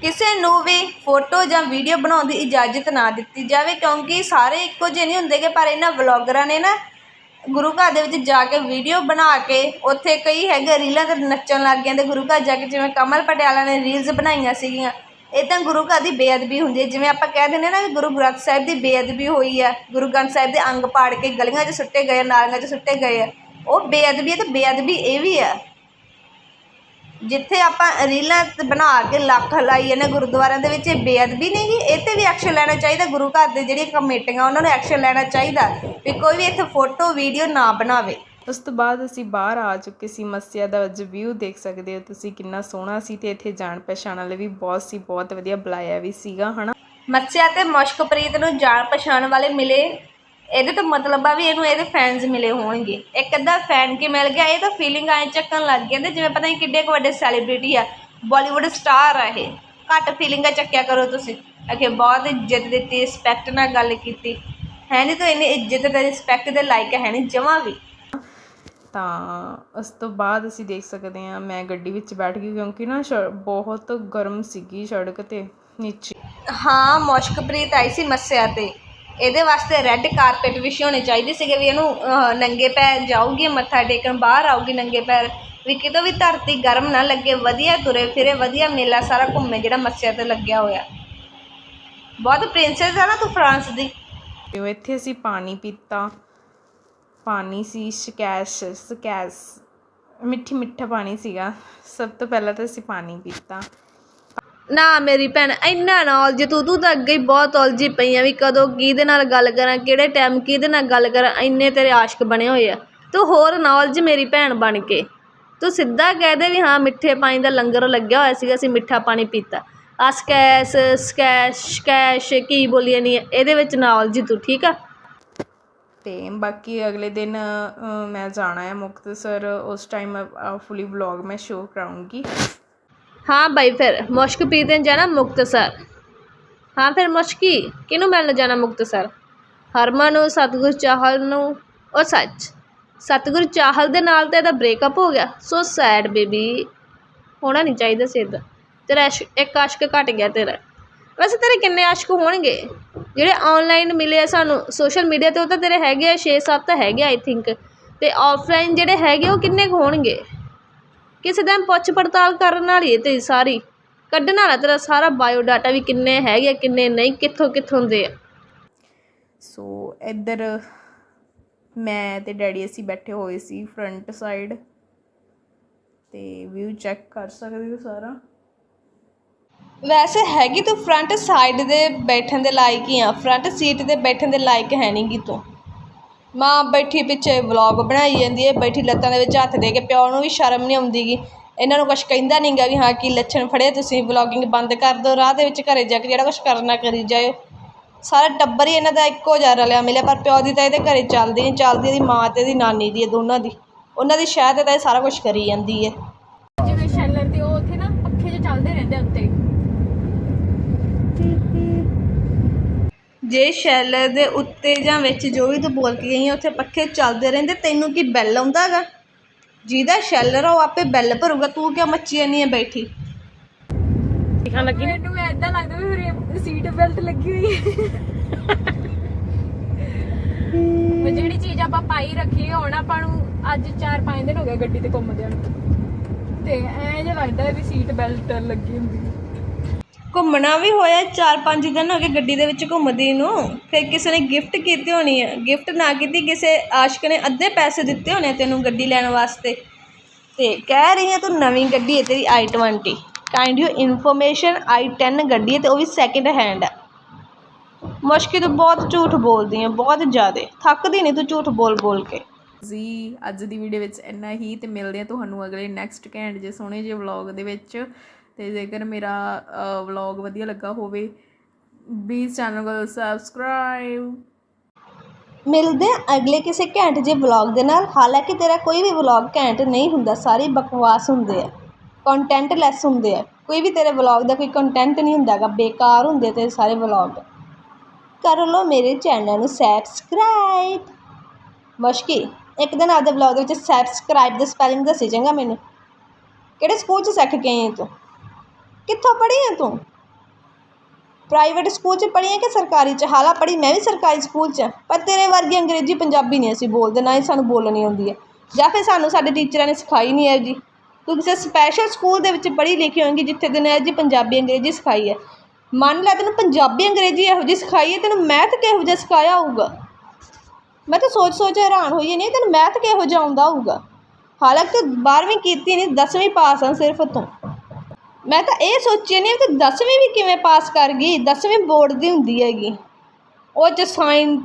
Speaker 2: ਕਿਸੇ ਨੂੰ ਵੀ ਫੋਟੋ ਜਾਂ ਵੀਡੀਓ ਬਣਾਉਣ ਦੀ ਇਜਾਜ਼ਤ ਨਾ ਦਿੱਤੀ ਜਾਵੇ, ਕਿਉਂਕਿ ਸਾਰੇ ਇੱਕੋ ਜਿਹੇ ਨਹੀਂ ਹੁੰਦੇ ਗੇ, ਪਰ ਇਹਨਾਂ ਵਲੋਗਰਾਂ ਨੇ ਨਾ ਗੁਰੂ ਘਰ ਦੇ ਵਿੱਚ ਜਾ ਕੇ ਵੀਡੀਓ ਬਣਾ ਕੇ, ਉੱਥੇ ਕਈ ਹੈਗੇ ਰੀਲਾਂ ਤੇ ਨੱਚਣ ਲੱਗ ਗਏ ਜਾਂਦੇ ਗੁਰੂ ਘਰ ਜਾ ਕੇ ਜਿਵੇਂ ਕਮਲ ਪਟਿਆਲਾ ਨੇ ਰੀਲਸ ਬਣਾਈਆਂ ਸੀਗੀਆਂ। ਇਹ ਤਾਂ ਗੁਰੂ ਘਰ ਦੀ ਬੇਅਦਬੀ ਹੁੰਦੀ ਹੈ। ਜਿਵੇਂ ਆਪਾਂ ਕਹਿ ਦਿੰਦੇ ਨਾ ਵੀ ਗੁਰੂ ਗ੍ਰੰਥ ਸਾਹਿਬ ਦੀ ਬੇਅਦਬੀ ਹੋਈ ਹੈ ਗੁਰੂ ਗ੍ਰੰਥ ਸਾਹਿਬ ਦੇ ਅੰਗ ਪਾੜ ਕੇ ਗਲੀਆਂ 'ਚ ਸੁੱਟੇ ਗਏ ਨਾਲੀਆਂ 'ਚ ਸੁੱਟੇ ਗਏ ਆ, ਉਹ ਬੇਅਦਬੀ ਹੈ ਤੇ ਬੇਅਦਬੀ ਇਹ ਵੀ ਹੈ ਜਿੱਥੇ ਆਪਾਂ ਰੀਲਾਂ ਬਣਾ ਕੇ ਲੱਖ ਲਾਈ ਜਾਂਦੇ ਗੁਰਦੁਆਰਿਆਂ ਦੇ ਵਿੱਚ, ਇਹ ਬੇਅਦਬੀ ਨਹੀਂ ਗੀ, ਇਹ 'ਤੇ ਵੀ ਐਕਸ਼ਨ ਲੈਣਾ ਚਾਹੀਦਾ। ਗੁਰੂ ਘਰ ਦੇ ਜਿਹੜੀਆਂ ਕਮੇਟੀਆਂ, ਉਹਨਾਂ ਨੂੰ ਐਕਸ਼ਨ ਲੈਣਾ ਚਾਹੀਦਾ ਵੀ ਕੋਈ ਵੀ ਇੱਥੇ ਫੋਟੋ ਵੀਡੀਓ ਨਾ ਬਣਾਵੇ।
Speaker 1: ਉਸ ਤੋਂ ਬਾਅਦ ਅਸੀਂ ਬਾਹਰ ਆ ਚੁੱਕੇ ਸੀ, ਮੱਸਿਆ ਦਾ ਅੱਜ ਵਿਊ ਦੇਖ ਸਕਦੇ ਹੋ ਤੁਸੀਂ ਕਿੰਨਾ ਸੋਹਣਾ ਸੀ ਤੇ ਇੱਥੇ ਜਾਣ ਪਛਾਣ ਵਾਲੇ ਵੀ ਬਹੁਤ ਸੀ, ਬਹੁਤ ਵਧੀਆ ਬੁਲਾਇਆ ਵੀ ਸੀਗਾ, ਹਨਾ?
Speaker 2: ਮੱਸਿਆ ਤੇ ਮੁਸ਼ਕਪ੍ਰੀਤ ਨੂੰ ਜਾਣ ਪਛਾਣ ਵਾਲੇ ਮਿਲੇ। ਇਹਦੇ ਤੋਂ ਮਤਲਬ ਆ ਵੀ ਇਹਨੂੰ ਇਹਦੇ ਫੈਨਸ ਮਿਲੇ ਹੋਣਗੇ। ਇੱਕ ਅੱਧਾ ਫੈਨ ਕੇ ਮਿਲ ਗਿਆ, ਇਹ ਤਾਂ ਫੀਲਿੰਗ ਐਂ ਚੱਕਣ ਲੱਗ ਜਾਂਦੇ ਜਿਵੇਂ ਪਤਾ ਨਹੀਂ ਕਿੱਡੇ ਕੁ ਵੱਡੇ ਸੈਲੀਬ੍ਰਿਟੀ ਆ ਬਾਲੀਵੁੱਡ ਸਟਾਰ ਆ ਇਹ। ਘੱਟ ਫੀਲਿੰਗਾਂ ਚੱਕਿਆ ਕਰੋ ਤੁਸੀਂ। ਅਖੇ ਬਹੁਤ ਇੱਜ਼ਤ ਦਿੱਤੀ ਰਿਸਪੈਕਟ ਨਾਲ ਗੱਲ ਕੀਤੀ। ਹੈ ਨਹੀਂ ਤਾਂ ਇੰਨੀ ਇੱਜ਼ਤ ਤੇ ਰਿਸਪੈਕਟ ਦੇ ਲਾਇਕ ਹੈ ਨਹੀਂ ਜਮਾਂ ਵੀ।
Speaker 1: ਤਾਂ ਉਸ ਤੋਂ ਬਾਅਦ ਅਸੀਂ ਦੇਖ ਸਕਦੇ ਹਾਂ ਮੈਂ ਗੱਡੀ ਵਿੱਚ ਬੈਠ ਗਈ ਕਿਉਂਕਿ ਨਾ ਸ਼ ਬਹੁਤ ਗਰਮ ਸੀਗੀ ਸੜਕ ਤੇ ਨੀਚੇ।
Speaker 2: ਹਾਂ ਮੁਸ਼ਕਪ੍ਰੀਤ ਆਈ ਸੀ ਮੱਸਿਆ ਤੇ। ਇਹਦੇ ਵਾਸਤੇ ਰੈੱਡ ਕਾਰਪੇਟ ਵਿਛੇ ਹੋਣੇ ਚਾਹੀਦੇ ਸੀਗੇ ਵੀ ਇਹਨੂੰ ਅਹ, ਨੰਗੇ ਪੈਰ ਜਾਊਗੀ ਮੱਥਾ ਟੇਕਣ ਬਾਹਰ ਆਊਗੀ ਨੰਗੇ ਪੈਰ। ਵੀ ਕਿਤੋਂ ਵੀ ਧਰਤੀ ਗਰਮ ਨਾ ਲੱਗੇ ਵਧੀਆ ਤੁਰੇ ਫਿਰੇ ਵਧੀਆ ਮੇਲਾ ਸਾਰਾ ਘੁੰਮੇ ਜਿਹੜਾ ਮੱਸਿਆ ਤੇ ਲੱਗਿਆ ਹੋਇਆ। ਬਹੁਤ ਪ੍ਰਿੰਸੈਸ ਆ ਨਾ ਤੂੰ ਫਰਾਂਸ ਦੀ।
Speaker 1: ਤੇ ਇੱਥੇ ਅਸੀਂ ਪਾਣੀ ਪੀਤਾ। ਪਾਣੀ ਸੀ, ਸ਼ਕੈਸ਼, ਸਕੈਸ, ਮਿੱਠੀ ਮਿੱਠਾ ਪਾਣੀ ਸੀਗਾ। ਸਭ ਤੋਂ ਪਹਿਲਾਂ ਤਾਂ ਅਸੀਂ ਪਾਣੀ ਪੀਤਾ।
Speaker 2: ਨਾ ਮੇਰੀ ਭੈਣ, ਇੰਨਾ ਨੌਲੇਜ ਤੂੰ ਤੂੰ ਤਾਂ ਅੱਗੇ ਹੀ ਬਹੁਤ ਉਲਝੀ ਪਈ ਆ ਵੀ ਕਦੋਂ ਕਿਹਦੇ ਨਾਲ ਗੱਲ ਕਰਾਂ, ਕਿਹੜੇ ਟਾਈਮ ਕਿਹਦੇ ਨਾਲ ਗੱਲ ਕਰਾਂ, ਇੰਨੇ ਤੇਰੇ ਆਸ਼ਕ ਬਣੇ ਹੋਏ ਆ। ਤੂੰ ਹੋਰ ਨੌਲੇਜ ਮੇਰੀ ਭੈਣ ਬਣ ਕੇ। ਤੂੰ ਸਿੱਧਾ ਕਹਿ ਦੇ ਵੀ ਹਾਂ, ਮਿੱਠੇ ਪਾਣੀ ਦਾ ਲੰਗਰ ਲੱਗਿਆ ਹੋਇਆ ਸੀਗਾ, ਅਸੀਂ ਮਿੱਠਾ ਪਾਣੀ ਪੀਤਾ। ਆ ਸਕੈਸ, ਸਕੈਸ਼ ਸਕੈਸ਼, ਕੀ ਬੋਲੀ ਨਹੀਂ ਇਹਦੇ ਵਿੱਚ ਨੌਲੇਜ ਤੂੰ, ਠੀਕ ਆ?
Speaker 1: ਅਤੇ ਬਾਕੀ ਅਗਲੇ ਦਿਨ ਮੈਂ ਜਾਣਾ ਹੈ ਮੁਕਤਸਰ ਉਸ ਟਾਈਮ ਫੁੱਲੀ ਵਲੌਗ ਮੈਂ ਸ਼ੋਅ ਕਰਾਉਂਗੀ
Speaker 2: ਹਾਂ ਬਾਈ, ਫਿਰ ਮੁਸ਼ਕ ਪੀਤੇ ਜਾਣਾ ਮੁਕਤਸਰ ਹਾਂ ਫਿਰ ਮੁਸ਼ਕੀ, ਕਿਹਨੂੰ ਮਿਲਣ ਜਾਣਾ ਮੁਕਤਸਰ ਹਰਮਨ ਨੂੰ, ਸਤਿਗੁਰ ਚਾਹਲ ਨੂੰ, ਉਹ ਸੱਚ। ਸਤਿਗੁਰ ਚਾਹਲ ਦੇ ਨਾਲ ਤਾਂ ਇਹਦਾ ਬ੍ਰੇਕਅਪ ਹੋ ਗਿਆ। ਸੋ ਸੈਡ ਬੇਬੀ ਹੋਣਾ ਨਹੀਂ ਚਾਹੀਦਾ ਸੀ ਇੱਦਾਂ ਤੇਰਾ ਇਸ਼ਕ- ਇੱਕ ਆਸ਼ਕ ਘਟ ਗਿਆ ਤੇਰਾ। ਵੈਸੇ ਤੇਰੇ ਕਿੰਨੇ ਆਸ਼ਕ ਹੋਣਗੇ? ਜਿਹੜੇ ਆਨਲਾਈਨ ਮਿਲੇ ਆ ਸਾਨੂੰ ਸੋਸ਼ਲ ਮੀਡੀਆ ਤੇ ਉਹ ਤਾਂ ਤੇਰੇ ਹੈਗੇ ਆ 6-7 ਤਾਂ ਹੈਗੇ ਆਈ ਥਿੰਕ ਅਤੇ ਆਫਲਾਈਨ ਜਿਹੜੇ ਹੈਗੇ ਉਹ ਕਿੰਨੇ ਕੁ ਹੋਣਗੇ? ਕਿਸੇ ਦਿਨ ਪੁੱਛ ਪੜਤਾਲ ਕਰਨ ਵਾਲੀ ਹੈ ਤੇਰੀ ਸਾਰੀ। ਕੱਢਣ ਵਾਲਾ ਤੇਰਾ ਸਾਰਾ ਬਾਇਓਡਾਟਾ ਵੀ ਕਿੰਨੇ ਹੈਗੇ ਆ, ਕਿੰਨੇ ਨਹੀਂ ਕਿੱਥੋਂ ਕਿੱਥੋਂ ਦੇ ਆ।
Speaker 1: ਸੋ ਇੱਧਰ ਮੈਂ ਤੇ ਡੈਡੀ ਅਸੀਂ ਬੈਠੇ ਹੋਏ ਸੀ ਫਰੰਟ ਸਾਈਡ ਤੇ ਵਿਊ ਚੈੱਕ ਕਰ ਸਕਦੇ ਹੋ ਸਾਰਾ?
Speaker 2: ਵੈਸੇ ਹੈਗੀ ਤੂੰ ਫਰੰਟ ਸਾਈਡ ਦੇ ਬੈਠਣ ਦੇ ਲਾਇਕ ਹੀ ਆ ਫਰੰਟ ਸੀਟ ਤੇ ਬੈਠਣ ਦੇ ਲਾਇਕ ਹੈ ਨਹੀਂ ਗੀ ਤੂੰ। ਮਾਂ ਬੈਠੀ ਪਿੱਛੇ ਵਲੌਗ ਬਣਾਈ ਜਾਂਦੀ ਹੈ ਬੈਠੀ ਲੱਤਾਂ ਦੇ ਵਿੱਚ ਹੱਥ ਦੇ ਕੇ, ਪਿਓ ਨੂੰ ਵੀ ਸ਼ਰਮ ਨਹੀਂ ਆਉਂਦੀ ਗੀ। ਇਹਨਾਂ ਨੂੰ ਕੁਛ ਕਹਿੰਦਾ ਨਹੀਂਗਾ ਵੀ ਹਾਂ, ਕੀ ਲੱਛਣ ਫੜੇ ਤੁਸੀਂ ਵਲੌਗਿੰਗ ਬੰਦ ਕਰ ਦਿਓ ਰਾਹ ਦੇ ਵਿੱਚ ਘਰੇ ਜਾ ਕੇ ਜਿਹੜਾ ਕੁਛ ਕਰਨਾ ਕਰੀ ਜਾਇਓ। ਸਾਰਾ ਟੱਬਰ ਹੀ ਇਹਨਾਂ ਦਾ ਇੱਕੋ ਜਿਹਾ ਰਲਿਆ ਮਿਲਿਆ, ਪਰ ਪਿਓ ਦੀ ਤਾਂ ਇਹਦੇ ਘਰੇ ਚੱਲਦੀ ਨਹੀਂ ਚੱਲਦੀ ਇਹਦੀ ਮਾਂ ਤੇ ਇਹਦੀ ਨਾਨੀ ਦੀ ਹੈ ਦੋਨਾਂ ਦੀ। ਉਹਨਾਂ ਦੀ ਸ਼ਾਇਦ ਤਾਂ ਇਹ ਸਾਰਾ ਕੁਛ ਕਰੀ ਜਾਂਦੀ ਹੈ
Speaker 3: ਜਿਵੇਂ ਸ਼ੈਲਰ ਤੇ ਉਹ ਉੱਥੇ ਨਾ ਪੱਖੇ 'ਚ ਚੱਲਦੇ ਰਹਿੰਦੇ ਆ ਉੱਤੇ
Speaker 2: ਜੇ ਸ਼ੈਲ ਦੇ ਉੱਤੇ ਜਾਂ ਵਿੱਚ ਜੋ ਵੀ ਤੂੰ ਬੋਲ ਕੇ ਗਈ ਹੈ ਉੱਥੇ ਪੱਖੇ ਚੱਲਦੇ ਰਹਿੰਦੇ ਤੈਨੂੰ ਕੀ ਬੈਲ ਆਉਂਦਾਗਾ ਜਿਹਦਾ ਸ਼ੈਲਰ ਆ ਉਹ ਆਪੇ ਬੈਲ ਭਰੂਗਾ ਤੂੰ ਕਿਉਂ ਮੱਚੀ ਨਹੀਂ ਹੈ ਬੈਠੀ?
Speaker 3: ਦਿਖਣ ਲੱਗੀ ਮੈਨੂੰ ਐਦਾਂ ਲੱਗਦਾ ਵੀ ਮੇਰੇ ਸੀਟ ਬੈਲਟ ਲੱਗੀ ਹੋਈ ਹੈ। ਜਿਹੜੀ ਚੀਜ਼ ਆਪਾਂ ਪਾਈ ਰੱਖੀ ਹੈ ਹੁਣ ਆਪਾਂ ਨੂੰ ਅੱਜ 4-5 ਦਿਨ ਹੋ ਗਏ ਗੱਡੀ ਤੇ ਘੁੰਮਦਿਆਂ ਨੂੰ। ਤੇ ਐਂ ਜਿਹਾ ਲੱਗਦਾ ਵੀ ਸੀਟ ਬੈਲਟ ਲੱਗੀ ਹੁੰਦੀ। ਹੈ
Speaker 2: ਘੁੰਮਣਾ ਵੀ ਹੋਇਆ 4-5 ਦਿਨ ਹੋ ਗਏ ਗੱਡੀ ਦੇ ਵਿੱਚ ਘੁੰਮਦੀ ਨੂੰ। ਫਿਰ ਕਿਸੇ ਨੇ ਗਿਫਟ ਕੀਤੀ ਹੋਣੀ ਹੈ ਗਿਫਟ ਨਾ ਕੀਤੀ, ਕਿਸੇ ਆਸ਼ਕ ਨੇ ਅੱਧੇ ਪੈਸੇ ਦਿੱਤੇ ਹੋਣੇ ਤੈਨੂੰ ਗੱਡੀ ਲੈਣ ਵਾਸਤੇ। ਤੇ ਕਹਿ ਰਹੀ ਹੈ ਤੂੰ ਨਵੀਂ ਗੱਡੀ ਹੈ ਤੇਰੀ ਆਈ i20 kind you information i10 ਗੱਡੀ ਹੈ ਤੇ ਉਹ ਵੀ ਸੈਕਿੰਡ ਹੈਂਡ ਹੈ ਮੁਸ਼ਕਿਲ ਤੋਂ ਬਹੁਤ ਝੂਠ ਬੋਲਦੀ ਹੈ ਬਹੁਤ ਜ਼ਿਆਦਾ। ਥੱਕਦੀ ਨਹੀਂ ਤੂੰ ਝੂਠ ਬੋਲ ਬੋਲ ਕੇ।
Speaker 1: ਜੀ, ਅੱਜ ਦੀ ਵੀਡੀਓ ਵਿੱਚ ਇੰਨਾ ਹੀ ਤੇ ਮਿਲਦੇ ਆ ਤੁਹਾਨੂੰ ਅਗਲੇ ਨੈਕਸਟ ਘੈਂਟ ਜੇ ਸੋਹਣੇ ਜਿਹੇ ਵਲੌਗ ਦੇ ਵਿੱਚ। ਤੇ ਜੇਕਰ ਮੇਰਾ ਵਲੌਗ ਵਧੀਆ ਲੱਗਾ ਹੋਵੇ ਪਲੀਜ਼ ਚੈਨਲ ਨੂੰ ਸਬਸਕ੍ਰਾਈਬ
Speaker 2: ਮਿਲਦੇ ਹਾਂ ਅਗਲੇ ਕਿਸੇ ਘੈਂਟ ਜਿਹੇ ਵਲੌਗ ਦੇ ਨਾਲ। ਹਾਲਾਂਕਿ ਤੇਰਾ ਕੋਈ ਵੀ ਵਲੌਗ ਘੈਂਟ ਨਹੀਂ ਹੁੰਦਾ, ਸਾਰੇ ਬਕਵਾਸ ਹੁੰਦੇ ਆ ਕੰਟੈਂਟ ਲੈਸ ਹੁੰਦੇ ਆ। ਕੋਈ ਵੀ ਤੇਰੇ ਵਲੌਗ ਦਾ ਕੋਈ ਕੰਟੈਂਟ ਨਹੀਂ ਹੁੰਦਾ ਗਾ ਬੇਕਾਰ ਹੁੰਦੇ ਤੇਰੇ ਸਾਰੇ ਵਲੌਗ ਕਰ ਲਓ ਮੇਰੇ ਚੈਨਲ ਨੂੰ ਸਬਸਕ੍ਰਾਈਬ ਮੁਸ਼ਕੀ ਇੱਕ ਦਿਨ ਆਪਦੇ ਵਲੌਗ ਦੇ ਵਿੱਚ ਸਬਸਕ੍ਰਾਈਬ ਦਾ ਸਪੈਲਿੰਗ ਦੱਸੀ ਚੰਗਾ ਮੈਨੂੰ। ਕਿਹੜੇ ਸਕੂਲ 'ਚ ਸਿੱਖ ਗਏ ਤੂੰ? ਕਿੱਥੋਂ ਪੜ੍ਹੀ ਹੈ ਤੂੰ? ਪ੍ਰਾਈਵੇਟ ਸਕੂਲ 'ਚ ਪੜ੍ਹੀ ਹੈ ਕਿ ਸਰਕਾਰੀ 'ਚ? ਹਾਲਾ ਪੜ੍ਹੀ, ਮੈਂ ਵੀ ਸਰਕਾਰੀ ਸਕੂਲ 'ਚ ਪਰ ਤੇਰੇ ਵਰਗੀ ਅੰਗਰੇਜ਼ੀ ਪੰਜਾਬੀ ਨਹੀਂ ਅਸੀਂ ਬੋਲਦੇ, ਨਾ ਹੀ ਸਾਨੂੰ ਬੋਲਣੀ ਆਉਂਦੀ ਹੈ। ਜਾਂ ਫਿਰ ਸਾਨੂੰ ਸਾਡੇ ਟੀਚਰਾਂ ਨੇ ਸਿਖਾਈ ਨਹੀਂ ਹੈ ਜੀ ਤੂੰ ਕਿਸੇ ਸਪੈਸ਼ਲ ਸਕੂਲ ਦੇ ਵਿੱਚ ਪੜ੍ਹੀ ਲਿਖੀ ਹੋਵੇਂਗੀ ਜਿੱਥੇ ਤੈਨੂੰ ਇਹੋ ਜਿਹੀ ਪੰਜਾਬੀ ਅੰਗਰੇਜ਼ੀ ਸਿਖਾਈ ਹੈ। ਮੰਨ ਲੈ ਤੈਨੂੰ ਪੰਜਾਬੀ ਅੰਗਰੇਜ਼ੀ ਇਹੋ ਜਿਹੀ ਸਿਖਾਈ ਹੈ, ਤੈਨੂੰ ਮੈਥ ਕਿਹੋ ਜਿਹਾ ਸਿਖਾਇਆ ਹੋਊਗਾ? ਮੈਂ ਤਾਂ ਸੋਚ ਸੋਚ ਹੈਰਾਨ ਹੋਈ ਨਹੀਂ ਤੈਨੂੰ ਮੈਥ ਕਿਹੋ ਜਿਹਾ ਆਉਂਦਾ ਹੋਊਗਾ? ਹਾਲਾਂਕਿ ਤੂੰ 12ਵੀਂ ਕੀਤੀ ਨਹੀਂ 10ਵੀਂ ਪਾਸ ਆ ਸਿਰਫ ਤੂੰ। ਮੈਂ ਤਾਂ ਇਹ ਸੋਚਿਆ ਨਹੀਂ ਕਿ 10ਵੀਂ ਵੀ ਕਿਵੇਂ ਪਾਸ ਕਰ ਗਈ? 10ਵੀਂ ਬੋਰਡ ਦੀ ਹੁੰਦੀ ਹੈਗੀ। ਉਹ ਚ ਸਾਈਨ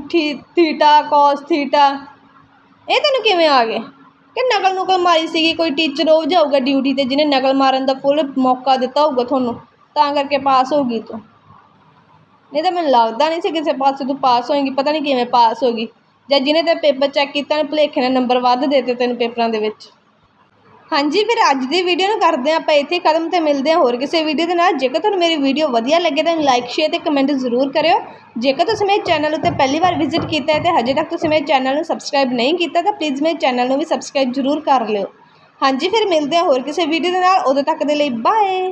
Speaker 2: ਥੀਟਾ ਕੋਸ ਥੀਟਾ ਇਹ ਤੈਨੂੰ ਕਿਵੇਂ ਆ ਗਏ? ਕਿ ਨਕਲ ਨੁਕਲ ਮਾਰੀ ਸੀਗੀ, ਕੋਈ ਟੀਚਰ ਉਹ ਜਾਊਗਾ ਡਿਊਟੀ ਤੇ ਜਿਹਨੇ ਨਕਲ ਮਾਰਨ ਦਾ ਫੁੱਲ ਮੌਕਾ ਦਿੱਤਾ ਹੋਊਗਾ ਤੁਹਾਨੂੰ, ਤਾਂ ਕਰਕੇ ਪਾਸ ਹੋ ਗਈ ਤੂੰ। ਨਹੀਂ ਤਾਂ ਮੈਨੂੰ ਲੱਗਦਾ ਨਹੀਂ ਸੀ ਕਿਸੇ ਪਾਸੇ ਤੂੰ ਪਾਸ ਹੋਏਗੀ, ਪਤਾ ਨਹੀਂ ਕਿਵੇਂ ਪਾਸ ਹੋ ਗਈ। ਜਾਂ ਜਿਹਨੇ ਤੇ ਪੇਪਰ ਚੈੱਕ ਕੀਤਾ ਨੇ ਭੁਲੇਖੇ ਨੇ ਨੰਬਰ ਵੱਧ ਦੇਤੇ ਤੈਨੂੰ ਪੇਪਰਾਂ ਦੇ ਵਿੱਚ। ਹਾਂਜੀ, ਫਿਰ ਅੱਜ ਦੀ ਵੀਡੀਓ ਨੂੰ ਕਰਦੇ ਹਾਂ ਆਪਾਂ ਇੱਥੇ ਕਦਮ ਤੇ ਮਿਲਦੇ ਹਾਂ ਹੋਰ ਕਿਸੇ ਵੀਡੀਓ ਦੇ ਨਾਲ। ਜੇਕਰ ਤੁਹਾਨੂੰ ਮੇਰੀ ਵੀਡੀਓ ਵਧੀਆ ਲੱਗੇ ਤਾਂ ਲਾਈਕ ਸ਼ੇਅਰ ਤੇ ਕਮੈਂਟ ਜ਼ਰੂਰ ਕਰਿਓ। ਜੇਕਰ ਤੁਸੀਂ ਮੇਰੇ ਚੈਨਲ ਉੱਤੇ ਪਹਿਲੀ ਵਾਰ ਵਿਜ਼ਿਟ ਕੀਤਾ ਹੈ ਤੇ ਹਜੇ ਤੱਕ ਤੁਸੀਂ ਮੇਰੇ ਚੈਨਲ ਨੂੰ ਸਬਸਕ੍ਰਾਈਬ ਨਹੀਂ ਕੀਤਾ ਤਾਂ ਪਲੀਜ਼ ਮੇਰੇ ਚੈਨਲ ਨੂੰ ਵੀ ਸਬਸਕ੍ਰਾਈਬ ਜ਼ਰੂਰ ਕਰ ਲਿਓ। ਹਾਂਜੀ, ਫਿਰ ਮਿਲਦੇ ਹਾਂ ਹੋਰ ਕਿਸੇ ਵੀਡੀਓ ਦੇ ਨਾਲ। ਉਦੋਂ ਤੱਕ ਦੇ ਲਈ ਬਾਏ